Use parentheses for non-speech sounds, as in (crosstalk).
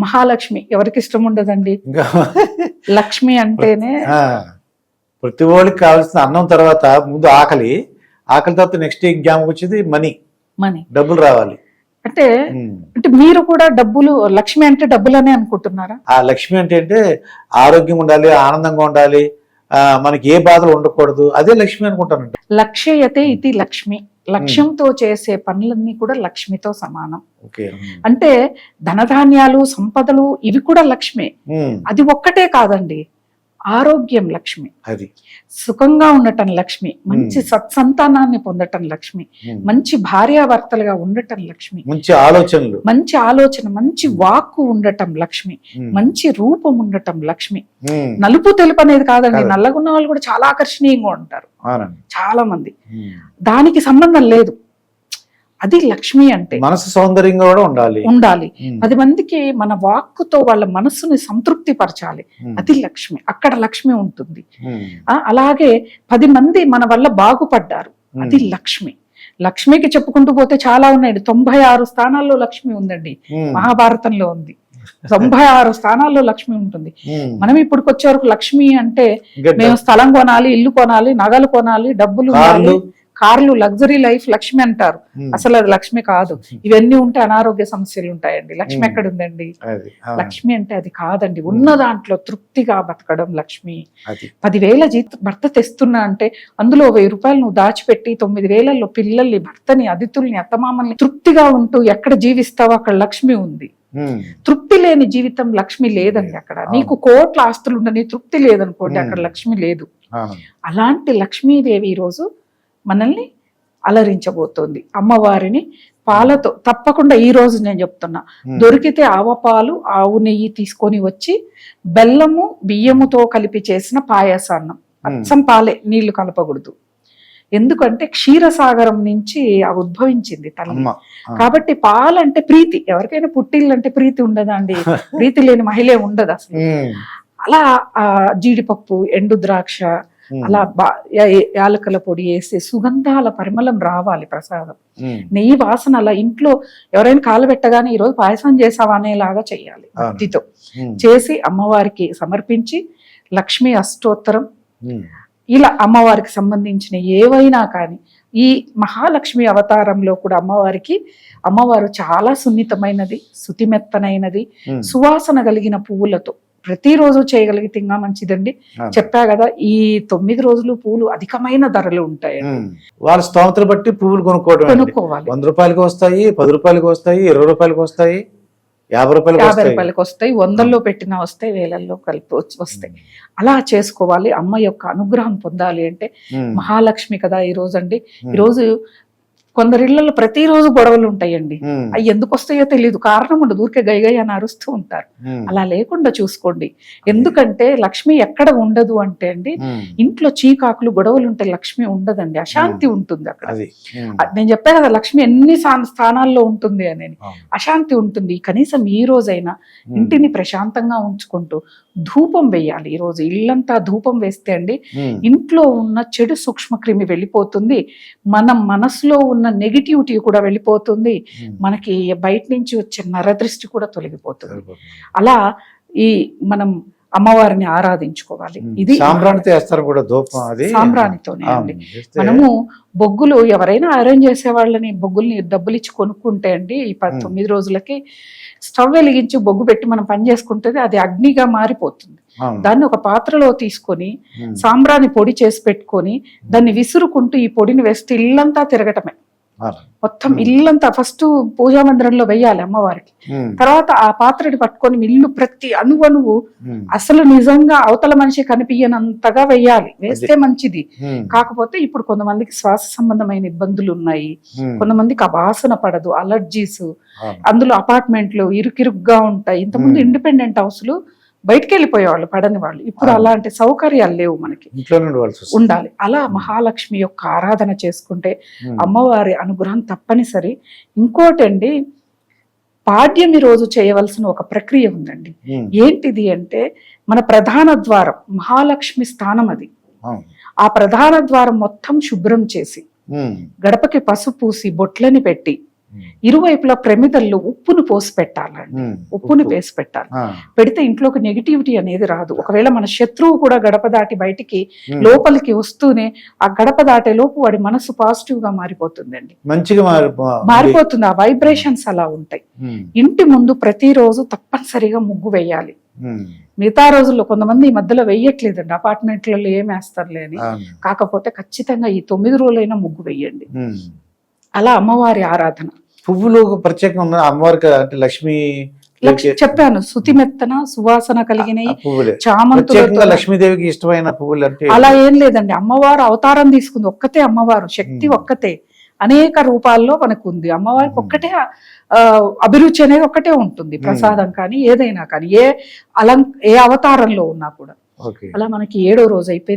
మహాలక్ష్మి. ఎవరికి ఇష్టం ఉండదండి? లక్ష్మి అంటేనే ప్రతి వాళ్ళకి కావాల్సిన అన్నం తర్వాత ముందు ఆకలి. ఆకలి తర్వాత నెక్స్ట్ ఎగ్జామ్ వచ్చేది? మనీ. మనీ. డబ్బులు రావాలి. అంటే. అంటే మీరు కూడా డబ్బులు లక్ష్మి అంటే డబ్బులనే అనుకుంటున్నారా? ఆ లక్ష్మి అంటే అంటే ఆరోగ్యం ఉండాలి ఆనందంగా ఉండాలి. ఆ, మనకి ఏ బాధలు ఉండకూడదు. అదే లక్ష్మి అనుకుంటానండి. లక్ష్యయతే ఇది లక్ష్మి. లక్ష్యంతో చేసే పనులన్నీ కూడా లక్ష్మితో సమానం. అంటే ధనధాన్యాలు సంపదలు ఇవి కూడా లక్ష్మే. అది ఒక్కటే కాదండి. ఆరోగ్యం లక్ష్మి. అది. సుఖంగా ఉండటం లక్ష్మి. మంచి సత్సంతానాన్ని పొందటం లక్ష్మి. మంచి భార్యాభర్తలుగా ఉండటం లక్ష్మి. మంచి ఆలోచనలు. మంచి ఆలోచన మంచి వాక్కు ఉండటం లక్ష్మి. మంచి రూపం ఉండటం లక్ష్మి. నలుపు తెలుపు అనేది కాదండి కాదు. నల్లగున్న వాళ్ళు కూడా చాలా ఆకర్షణీయంగా ఉంటారు. చాలా మంది. దానికి సంబంధం లేదు. అది లక్ష్మి అంటే. మనసు సౌందర్యంగా కూడా ఉండాలి. ఉండాలి. పది మందికి మన వాక్కుతో వాళ్ళ మనస్సుని సంతృప్తి పరచాలి అది లక్ష్మి. అక్కడ లక్ష్మి ఉంటుంది. అలాగే పది మంది మన వల్ల బాగుపడ్డారు. అది లక్ష్మి. లక్ష్మికి చెప్పుకుంటూ పోతే చాలా ఉన్నాయండి. తొంభై ఆరు స్థానాల్లో లక్ష్మి ఉందండి. మహాభారతంలో ఉంది. తొంభై ఆరు స్థానాల్లో లక్ష్మి ఉంటుంది. మనం ఇప్పటికి వచ్చే వరకు లక్ష్మి అంటే మేము స్థలం కొనాలి ఇల్లు కొనాలి నగలు కొనాలి డబ్బులు కార్లు. లగ్జరీ లైఫ్ లక్ష్మి అంటారు. అసలు అది లక్ష్మి కాదు. ఇవన్నీ ఉంటే అనారోగ్య సమస్యలు ఉంటాయండి. లక్ష్మి. ఎక్కడ ఉందండి లక్ష్మి అంటే అది కాదండి. ఉన్న దాంట్లో తృప్తిగా బతకడం లక్ష్మి. పదివేల జీత భర్త తెస్తున్నా అంటే అందులో వెయ్యి రూపాయలు నువ్వు దాచిపెట్టి తొమ్మిది వేలలో పిల్లల్ని భర్తని అతిథుల్ని అత్తమామల్ని తృప్తిగా ఉంటూ ఎక్కడ జీవిస్తావో అక్కడ లక్ష్మి ఉంది. తృప్తి లేని జీవితం లక్ష్మి లేదండి అక్కడ. నీకు కోట్ల ఆస్తులు ఉండని తృప్తి లేదనుకోండి. అక్కడ లక్ష్మి లేదు. అలాంటి లక్ష్మీదేవి ఈరోజు మనల్ని అలరించబోతోంది. అమ్మవారిని పాలతో తప్పకుండా ఈ రోజు నేను చెప్తున్నా. దొరికితే ఆవ పాలు ఆవు నెయ్యి తీసుకొని వచ్చి బెల్లము బియ్యముతో కలిపి చేసిన పాయసాన్నం. అచ్చం పాలే నీళ్ళు కలపకూడదు. ఎందుకంటే క్షీరసాగరం నుంచి ఆ ఉద్భవించింది తల్లి. కాబట్టి పాలంటే ప్రీతి. ఎవరికైనా పుట్టిల్లంటే ప్రీతి ఉండదండి. (laughs) ప్రీతి లేని మహిళే ఉండదు అసలు. అలా ఆ జీడిపప్పు ఎండు ద్రాక్ష అలా యాలకుల పొడి వేసి సుగంధాల పరిమళం రావాలి ప్రసాదం. నెయ్యి వాసన అలా ఇంట్లో ఎవరైనా కాలబెట్టగానే ఈరోజు పాయసం చేసావా అనేలాగా చెయ్యాలి అవును. భక్తితో చేసి అమ్మవారికి సమర్పించి లక్ష్మీ అష్టోత్తరం. ఇలా అమ్మవారికి సంబంధించిన ఏవైనా కానీ ఈ మహాలక్ష్మి అవతారంలో కూడా అమ్మవారికి అమ్మవారు చాలా సున్నితమైనది శుతిమెత్తనైనది సువాసన కలిగిన పువ్వులతో ప్రతిరోజు చేయగలిగితే ఇంకా మంచిదండి. చెప్పా కదా ఈ తొమ్మిది రోజులు పూలు అధికమైన ధరలు ఉంటాయి. వాళ్ళ స్తోమతలు బట్టి పువ్వులు కొనుక్కోవడం. కొనుక్కోవాలి. వంద రూపాయలకి వస్తాయి పది రూపాయలకి వస్తాయి ఇరవై రూపాయలకి వస్తాయి యాభై రూపాయలకి యాభై వస్తాయి. రూపాయలకి వస్తాయి వందల్లో పెట్టిన వస్తాయి వేలల్లో కలిపి వచ్చి వస్తాయి. అలా చేసుకోవాలి అమ్మ యొక్క అనుగ్రహం పొందాలి అంటే మహాలక్ష్మి కదా ఈ రోజు అండి ఉమ్, ఈ రోజు కొందరిళ్ళలో ప్రతిరోజు గొడవలు ఉంటాయండి. అవి ఎందుకు వస్తాయో తెలియదు కారణం ఉండదు ఊరికే గైగై అని అరుస్తూ ఉంటారు. అలా లేకుండా చూసుకోండి. ఎందుకంటే లక్ష్మి ఎక్కడ ఉండదు అంటే అండి ఇంట్లో చీకాకులు గొడవలు ఉంటే లక్ష్మి ఉండదండి. అశాంతి ఉంటుంది అక్కడ. నేను చెప్పా కదా లక్ష్మి ఎన్ని స్థా- స్థానాల్లో ఉంటుంది అని. అశాంతి ఉంటుంది. కనీసం ఈ రోజైనా ఇంటిని ప్రశాంతంగా ఉంచుకుంటూ ధూపం వేయాలి. ఈ రోజు ఇల్లంతా ధూపం వేస్తే అండి ఇంట్లో ఉన్న చెడు సూక్ష్మక్రిమి వెళ్ళిపోతుంది. మన మనసులో ఉన్న నెగిటివిటీ కూడా వెళ్ళిపోతుంది. ఉమ్, మనకి బయట నుంచి వచ్చే నరదృష్టి కూడా తొలగిపోతుంది. అలా ఈ మనం అమ్మవారిని ఆరాధించుకోవాలి. ఉమ్, ఇది సాంబ్రాణితో వేస్తారు కూడా ధూపం అది? సాంబ్రాణితోనే అండి. మనము బొగ్గులు ఎవరైనా అరేంజ్ చేసే వాళ్ళని బొగ్గుల్ని డబ్బులు ఇచ్చి కొనుక్కుంటే అండి ఈ మ్మ్. తొమ్మిది రోజులకి స్టవ్ వెలిగించి బొగ్గు పెట్టి మనం పని చేసుకుంటే అది అగ్నిగా మారిపోతుంది. దాన్ని ఒక పాత్రలో తీసుకొని సాంబ్రాణి పొడి చేసి పెట్టుకొని దాన్ని విసురుకుంటూ ఈ పొడిని వేస్తే ఇల్లంతా తిరగటమే. మొత్తం. ఇల్లంతా ఫస్ట్ పూజా మందిరంలో వెయ్యాలి అమ్మవారికి. తర్వాత ఆ పాత్రని పట్టుకొని ఇల్లు ప్రతి అణువణువు అసలు నిజంగా అవతల మనిషి కనిపించనంతగా వెయ్యాలి. వేస్తే మంచిది. కాకపోతే ఇప్పుడు కొంతమందికి శ్వాస సంబంధమైన ఇబ్బందులు ఉన్నాయి. కొంతమందికి ఆ వాసన పడదు అలర్జీస్. అందులో అపార్ట్మెంట్లు ఇరుకిరుగ్గా ఉంటాయి. ఇంతకుముందు. ఇండిపెండెంట్ హౌస్లు బయటికి వెళ్ళిపోయేవాళ్ళు పడని వాళ్ళు ఇప్పుడు. అలాంటి సౌకర్యాలు లేవు మనకి. ఉండాలి. అలా మహాలక్ష్మి యొక్క ఆరాధన చేసుకుంటే అమ్మవారి అనుగ్రహం తప్పనిసరి. ఇంకోటండి పాడ్యమి రోజు చేయవలసిన ఒక ప్రక్రియ ఉందండి. ఏంటిది అంటే మన ప్రధాన ద్వారం మహాలక్ష్మి స్థానం అది. ఆ ప్రధాన ద్వారం మొత్తం శుభ్రం చేసి గడపకి పసుపు పూసి బొట్లని పెట్టి ఇరువైపులా ప్రమిదల్లో ఉప్పును పోసి పెట్టాలండి. ఉప్పుని ఉప్పు. వేసి పెట్టాలి పెడితే ఇంట్లోకి నెగిటివిటీ అనేది రాదు. ఒకవేళ మన శత్రువు కూడా గడప దాటి బయటికి. లోపలికి వస్తూనే ఆ గడప దాటే లోపు వాడి మనసు పాజిటివ్గా మారిపోతుందండి. మంచిగా మారి మారిపోతుంది. ఆ వైబ్రేషన్స్ అలా ఉంటాయి. ఇంటి ముందు ప్రతిరోజు తప్పనిసరిగా ముగ్గు వేయాలి. మిగతా రోజుల్లో కొంతమంది ఈ మధ్యలో వేయట్లేదండి. అపార్ట్మెంట్లలో ఏం వేస్తారులే అని. కాకపోతే ఖచ్చితంగా ఈ తొమ్మిది రోజులైనా ముగ్గు వేయండి. ఉమ్. అలా అమ్మవారి ఆరాధన. పువ్వులు ప్రత్యేకంగా ఉన్న అమ్మవారికి అంటే లక్ష్మి లక్ష- చెప్పాను శుతిమెత్తన సువాసన పువ్వులే. చామంతులతో లక్ష్మీదేవికి ఇష్టమైన పువ్వులు అంటే అలా ఏం లేదండి. అమ్మవారు అవతారం తీసుకుంది ఒక్కతే అమ్మవారు శక్తి. ఒక్కతే. అనేక రూపాల్లో మనకు ఉంది అమ్మవారికి. ఒక్కటే అభిరుచి అనేది ఒక్కటే ఉంటుంది ప్రసాదం కానీ ఏదైనా కానీ ఏ అలం ఏ అవతారంలో ఉన్నా కూడా. అలా మనకి ఏడో రోజు అయిపోయింది.